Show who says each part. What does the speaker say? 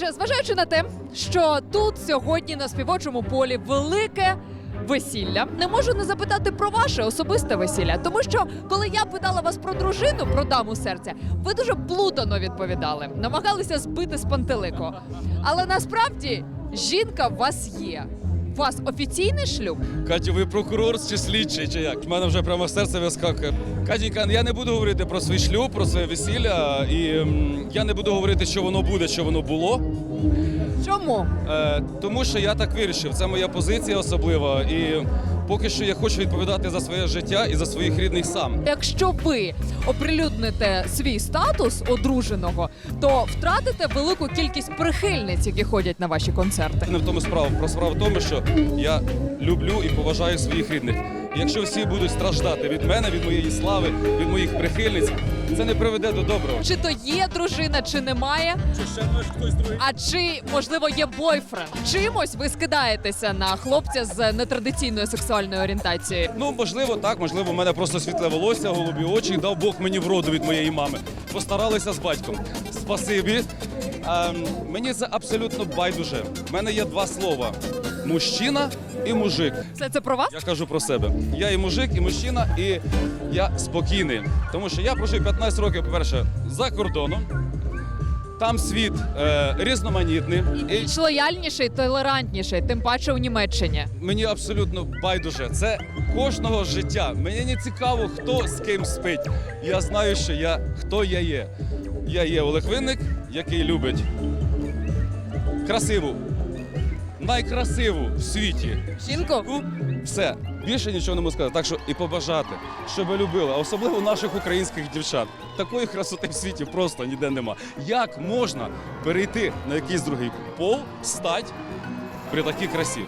Speaker 1: Отже, зважаючи на те, що тут сьогодні на співочому полі велике. Весілля не можу не запитати про ваше особисте весілля, тому що коли я питала вас про дружину, про даму серця, ви дуже плутано відповідали, намагалися збити з пантелику. Але насправді жінка в вас є. У вас офіційний шлюб?
Speaker 2: Катю, ви прокурор чи слідчий, чи як? У мене вже прямо серце вискакує. Катінька, я не буду говорити про свій шлюб, про своє весілля, і м, я не буду говорити, що воно буде, що воно було.
Speaker 1: Чому?
Speaker 2: Е, тому що я так вирішив. Це моя позиція особлива. І поки що я хочу відповідати за своє життя і за своїх рідних сам.
Speaker 1: Якщо ви оприлюдните свій статус одруженого, то втратите велику кількість прихильниць, які ходять на ваші концерти.
Speaker 2: Не в тому справа. Про справа в тому, що я люблю і поважаю своїх рідних. І якщо всі будуть страждати від мене, від моєї слави, від моїх прихильниць, це не приведе до доброго.
Speaker 1: Чи то є дружина, чи немає,
Speaker 2: Чи ще може хтось другий?
Speaker 1: а чи можливо є бойфренд? Чимось ви скидаєтеся на хлопця з нетрадиційною сексуальною орієнтацією.
Speaker 2: Ну, можливо, так, можливо, в мене просто світле волосся, голубі очі. Дав Бог мені вроду від моєї мами. Постаралися з батьком. Спасибі. Ем, мені це абсолютно байдуже. У мене є два слова: мужчина і мужик.
Speaker 1: Все це про вас?
Speaker 2: Я кажу про себе. Я і мужик, і мужчина, і я спокійний. Тому що я прожив 15 років, по-перше, за кордоном. Там світ е, різноманітний.
Speaker 1: І
Speaker 2: І
Speaker 1: більш лояльніший, толерантніший, тим паче у Німеччині.
Speaker 2: Мені абсолютно байдуже. Це кожного життя. Мені не цікаво, хто з ким спить. Я знаю, що я хто я є. Я є Олег Винник, який любить красиву, найкрасиву в світі.
Speaker 1: Жінку?
Speaker 2: Все, більше нічого не можу сказати. Так що і побажати, щоб любили, а особливо наших українських дівчат. Такої красоти в світі просто ніде нема. Як можна перейти на якийсь другий пол, стать при такій красі?